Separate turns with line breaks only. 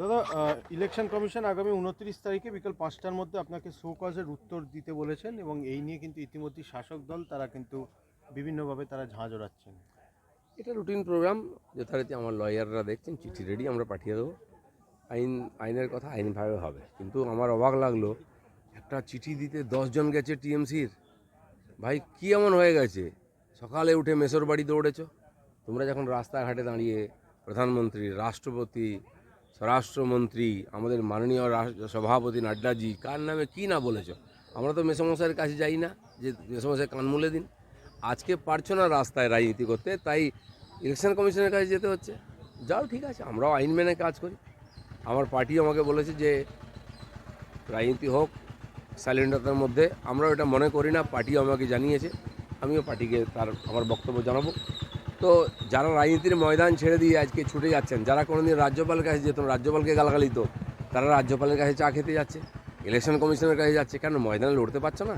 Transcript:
দাদা election commission আগামী উনত্রিশ তারিখে বিকাল পাঁচটার মধ্যে আপনাকে শো কজের উত্তর দিতে বলেছেন এবং এই নিয়ে কিন্তু ইতিমধ্যে শাসক দল, তারা কিন্তু বিভিন্নভাবে তারা ঝাঁ ওড়াচ্ছেন
এটা রুটিন প্রোগ্রাম, যথারীতি আমার লয়াররা দেখছেন, চিঠি রেডি, আমরা পাঠিয়ে দেবো। আইন, আইনের কথা আইনভাবে হবে। কিন্তু আমার অবাক লাগল, একটা চিঠি দিতে দশজন গেছে টিএমসির। ভাই, কি এমন হয়ে গেছে? সকালে উঠে মেসোর বাড়ি দৌড়েছ? তোমরা যখন রাস্তাঘাটে দাঁড়িয়ে প্রধানমন্ত্রী, রাষ্ট্রপতি স্বরাষ্ট্রমন্ত্রী, আমাদের মাননীয় সভাপতি নাড্ডাজি, কার নামে কি না বলেছ? আমরা তো মেসমশাইয়ের কাছে যাই না, যে মেসমশাই কান মুলে দিন। আজকে পারছ না রাস্তায় রাজনীতি করতে, তাই ইলেকশন কমিশনের কাছে যেতে হচ্ছে। যাও, ঠিক আছে, আমরাও আইন মেনে কাজ করি। আমার পার্টি আমাকে বলেছে যে, রাজনীতি হোক সাইলেন্টতার মধ্যে, আমরাও এটা মনে করি না পার্টি আমাকে জানিয়েছে। আমিও পার্টিকে তার, আমার বক্তব্য জানাব। তো যারা রাজনীতির ময়দান ছেড়ে দিয়ে আজকে ছুটে যাচ্ছেন, যারা কোনোদিন রাজ্যপালের কাছে যেত রাজ্যপালকে গালাগালিত তারা রাজ্যপালের কাছে চা খেতে যাচ্ছে ইলেকশন কমিশনের কাছে যাচ্ছে। কেন ময়দানে লড়তে পারছ না?